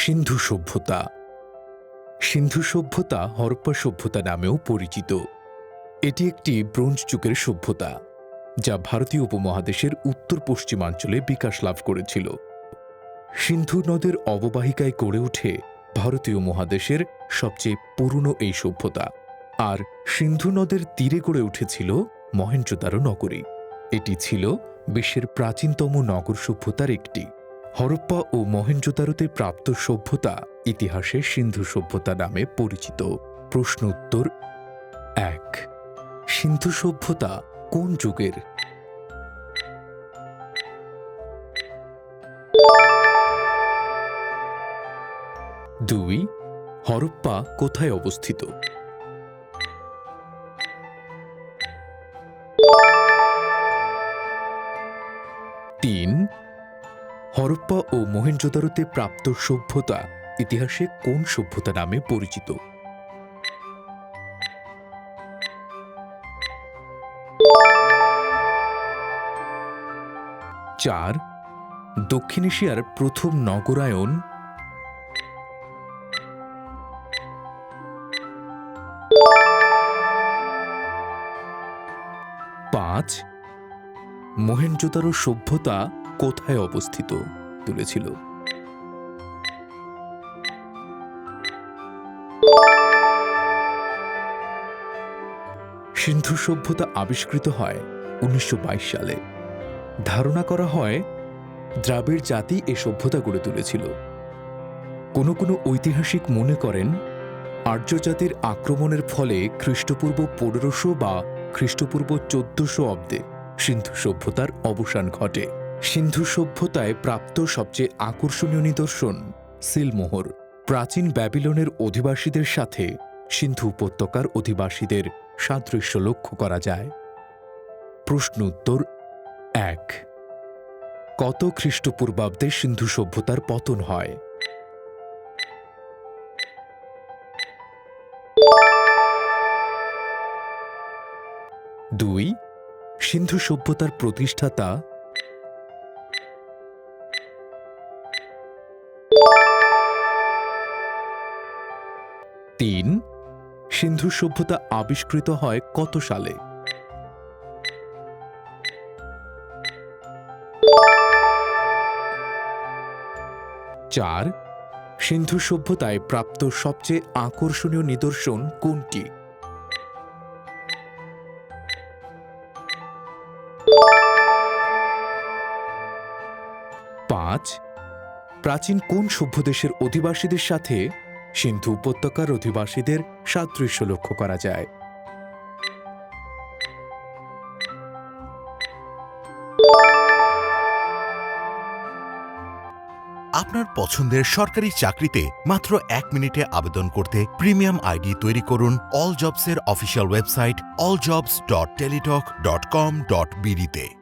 সিন্ধু সভ্যতা। সিন্ধু সভ্যতা হরপ্পা সভ্যতা নামেও পরিচিত। এটি একটি ব্রোঞ্জ যুগের সভ্যতা, যা ভারতীয় উপমহাদেশের উত্তর পশ্চিমাঞ্চলে বিকাশ লাভ করেছিল। সিন্ধু নদের অববাহিকায় গড়ে ওঠে ভারতীয় মহাদেশের সবচেয়ে পুরনো এই সভ্যতা, আর সিন্ধু নদের তীরে গড়ে উঠেছিল মহেঞ্জোদারো নগরী। এটি ছিল বিশ্বের প্রাচীনতম নগর সভ্যতার একটি। হরপ্পা ও মহেঞ্জোদারোতে প্রাপ্ত সভ্যতা ইতিহাসে সিন্ধু সভ্যতা নামে পরিচিত। প্রশ্ন উত্তর এক। সিন্ধু সভ্যতা কোন যুগের? দুই। হরপ্পা কোথায় অবস্থিত? তিন। হরপ্পা ও মহেঞ্জোদারোতে প্রাপ্ত সভ্যতা ইতিহাসে কোন সভ্যতা নামে পরিচিত? চার, দক্ষিণ এশিয়ার প্রথম নগরায়ন পাঁচ মহেঞ্জোদারো সভ্যতা কোথায় অবস্থিত? তুলেছিল। সিন্ধু সভ্যতা আবিষ্কৃত হয় উনিশশো বাইশ সালে। ধারণা করা হয়, দ্রাবিড় জাতি এ সভ্যতা গড়ে তুলেছিল। কোনো কোনো ঐতিহাসিক মনে করেন, আর্য জাতির আক্রমণের ফলে খ্রিস্টপূর্ব পনেরোশো বা খ্রিস্টপূর্ব চোদ্দশো অব্দে সিন্ধু সভ্যতার অবসান ঘটে। সিন্ধু সভ্যতায় প্রাপ্ত সবচেয়ে আকর্ষণীয় নিদর্শন সিলমোহর। প্রাচীন ব্যাবিলনের অধিবাসীদের সাথে সিন্ধু উপত্যকার অধিবাসীদের সাদৃশ্য লক্ষ্য করা যায়। প্রশ্ন উত্তর এক। কত খ্রিস্টপূর্বাব্দে সিন্ধু সভ্যতার পতন হয়? দুই। সিন্ধু সভ্যতার প্রতিষ্ঠাতা তিন সিন্ধু সভ্যতা আবিষ্কৃত হয় কত সালে? চার সিন্ধু সভ্যতায় প্রাপ্ত সবচেয়ে আকর্ষণীয় নিদর্শন কোনটি? পাঁচ, প্রাচীন কোন সভ্য দেশের অধিবাসীদের সাথে সিন্ধু উপত্যকার অধিবাসীদের সাদৃশ্য লক্ষ্য করা যায়। আপনার পছন্দের সরকারি চাকরিতে মাত্র এক মিনিটে আবেদন করতে প্রিমিয়াম আইডি তৈরি করুন all জবসের official website all jobs dot Teletalk dot com dot বিডিতে